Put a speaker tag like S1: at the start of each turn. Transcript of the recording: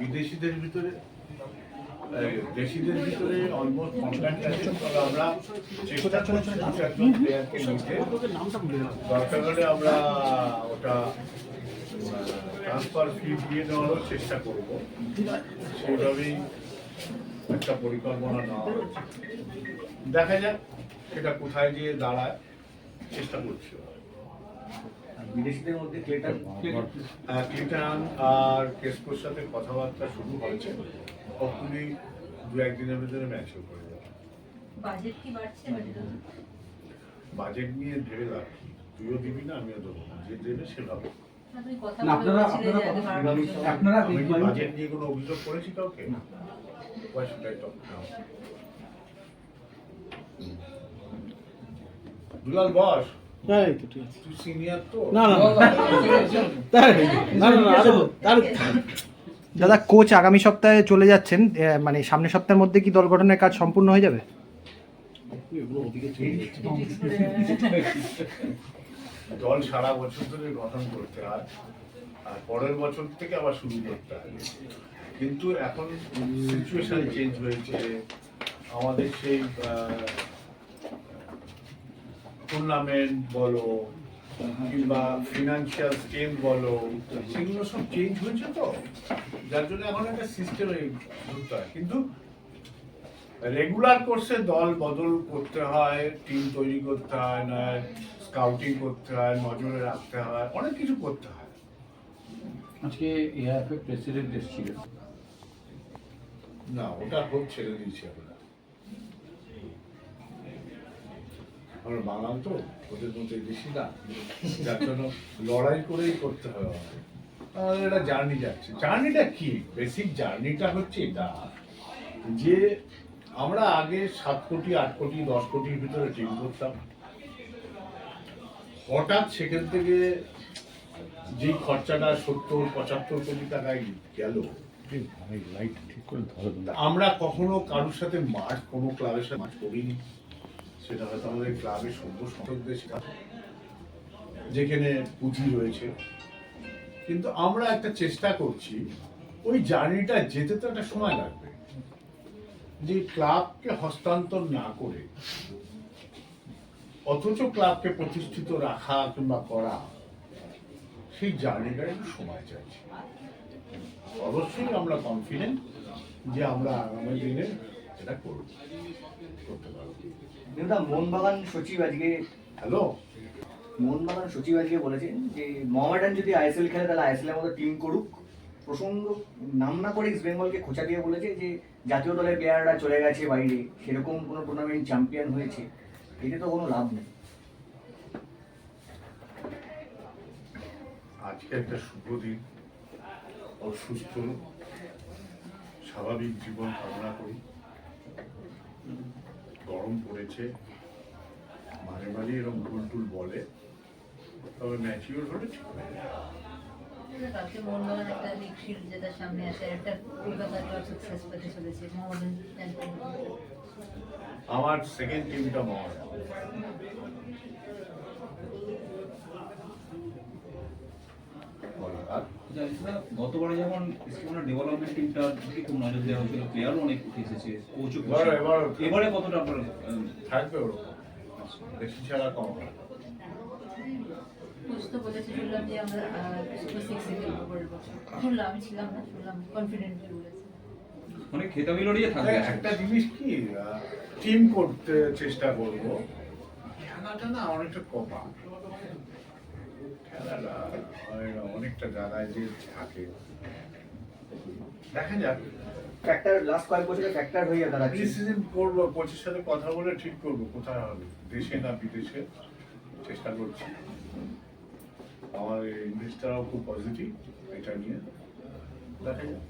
S1: বিদেশিদের ভিতরে দেশিদের ভিতরে অলমোস্ট কন্ট্যাক্ট আছে, তবে আমরা চেষ্টা করছি দরকার হলে আমরা ওটা ট্রান্সফার ফি দিয়ে দেওয়ারও চেষ্টা করব। সেইভাবেই একটা পরিকল্পনা নেওয়া দেখা যাক সেটা কোথায় গিয়ে দাঁড়ায়, চেষ্টা করছি
S2: বিদেশিদের মধ্যে ক্লেটার
S1: আহ, আর কেসকোর সাথে কথাবার্তা শুরু হয়েছে হপফুলি দু একদিনের ভিতরে ম্যাচও করে যাবে
S3: বাজেট কি বাড়ছে?
S1: বাজেট নিয়ে ভেবে লাভ তুইও দিবি না আমিও দেবো না। যে দেবে সে ভাবে
S2: না, আপনারা- আপনারা
S1: বাজেট নিয়ে কোনো অভিযোগ করেছি কাউকে? I দুলাল বস।
S4: তো ঠিক আছে।
S1: সিনিয়র তো?
S4: না না না। তাই না না না আরও আরও
S5: দাদা কোচ আগামী সপ্তাহে চলে যাচ্ছেন মানে সামনের সপ্তাহের মধ্যে কি দল গঠনের কাজ সম্পূর্ণ হয়ে যাবে?
S1: দল সারা বছর ধরে গঠন করতে হয় আর পরের বছর থেকে আবার শুরু করতে হয়। কিন্তু এখন সিচুয়েশন চেঞ্জ হয়েছে। আমাদের সেই টুর্নামেন্ট বলো কিংবা ফিনান্সিয়াল স্কিম বলো সেগুলো সব চেঞ্জ হয়েছে তো। যার জন্য এখন একটা সিস্টেম ঢুকতে হয়। কিন্তু রেগুলার কোর্সে দল বদল করতে হয় টিম তৈরি করতে হয় না স্কাউটিং করতে হয় নজরে রাখতে হয় অনেক কিছু করতে হয়।
S2: আজকে এআইএফএ প্রেসিডেন্ট এসেছিলেন।
S1: না ওটা হোক ছেড়ে দিয়েছি আমরা বাঙাল তো ওদের মধ্যে বেশি না। যার জন্য লড়াই করেই করতে হবে আমাদের। আমাদের একটা জার্নি যাচ্ছে। জার্নিটা কি? বেসিক জার্নিটা হচ্ছে এটা যে আমরা আগে সাত কোটি আট কোটি দশ কোটির ভিতরে টিম করতাম। হঠাৎ সেখান থেকে যে খরচাটা সত্তর পঁচাত্তর কোটি টাকায় গেল
S4: লাইট ঠিক করে ধরো।
S1: আমরা কখনো কারোর সাথে মাঠ কোনো ক্লাবের সাথে মাঠ করিনি। সেটা হয়তো আমাদের ক্লাবের সভ্য সংসদদের যেখানে পুঁজি রয়েছে। কিন্তু আমরা একটা চেষ্টা করছি, ওই জার্নিটা যেতে তো একটা সময় লাগবে। যে ক্লাবকে হস্তান্তর না করে, অথচ ক্লাবকে প্রতিষ্ঠিত রাখা কিংবা করা, সেই জার্নিটা একটু সময় চাইছি। অবশ্যই আমরা কনফিডেন্ট যে আমরা আগামী দিনে এটা করব। করতে পারব।
S6: দাদা মোহনবাগান সচিব আজকে
S1: হ্যালো?
S6: মোহনবাগান সচিব আজকে বলেছেন যে মোহামেডান যদি আইএসএল খেলে তাহলে আইএসএল এর মতো টিম করুক। প্রসঙ্গ নাম না করে ইস্ট বেঙ্গলকে খোঁচা দিয়ে বলেছে যে জাতীয় দলের প্লেয়াররা চলে গেছে বাইরে সেরকম কোনো টুর্নামেন্ট চ্যাম্পিয়ন হয়েছে। এতে তো কোনো লাভ নেই।
S1: আজকে একটা শুভ দিন। অসুস্থ স্বাভাবিক জীবন কামনা করি। গরম পড়েছে। মাঝে মাঝে এরকম ভুল টুল বলে। তবে ম্যাচিওর হলে ঠিক হয়ে যাবে।
S3: কালকে মোহনবাগান একটা লিগ শিল্ড জেতার সামনে আছে একটা কলকাতা ক্লাব সাকসেস পেতে চলেছে মোহামেডান
S1: আমার সেকেন্ড টিমটা মহা আর
S2: গতবারে যেমন ইস্টবেঙ্গলের ডেভেলপমেন্ট টিমটার দিকে খুব নজর দেওয়া হয়েছিল প্লেয়ারও অনেক উঠে এসেছে কোচও
S1: এবার এবার
S2: এবারে কতটা আপনার
S1: থাকবে ওরকম। বেশি ছাড়া কম হবে না।
S3: কোচ তো বলেছে শুনলাম যে আমরা সুপার সিক্সে খেলব পরের বছর শুনলাম আমি ছিলাম না শুনলাম কনফিডেন্টলি বলেছে।
S2: মানে খেতাবি লড়িয়ে থাকবে।
S1: হ্যাঁ, একটা জিনিস কি টিম করতে চেষ্টা করব। খেলাটা না অনেকটা কপা খেলাটা অনেকটা জায়গায় যে থাকে। দেখা যাক।
S6: ফ্যাক্টর লাস্ট কয়েক বছরে ফ্যাক্টর হয়ে দাঁড়াচ্ছে।
S1: সিজন করব কোচের সাথে কথা বলে ঠিক করব কোথায় হবে দেশে না বিদেশে চেষ্টা করছি। আমার ইংলিশটাও খুব পজিটিভ এটা নিয়ে। দেখা যাক।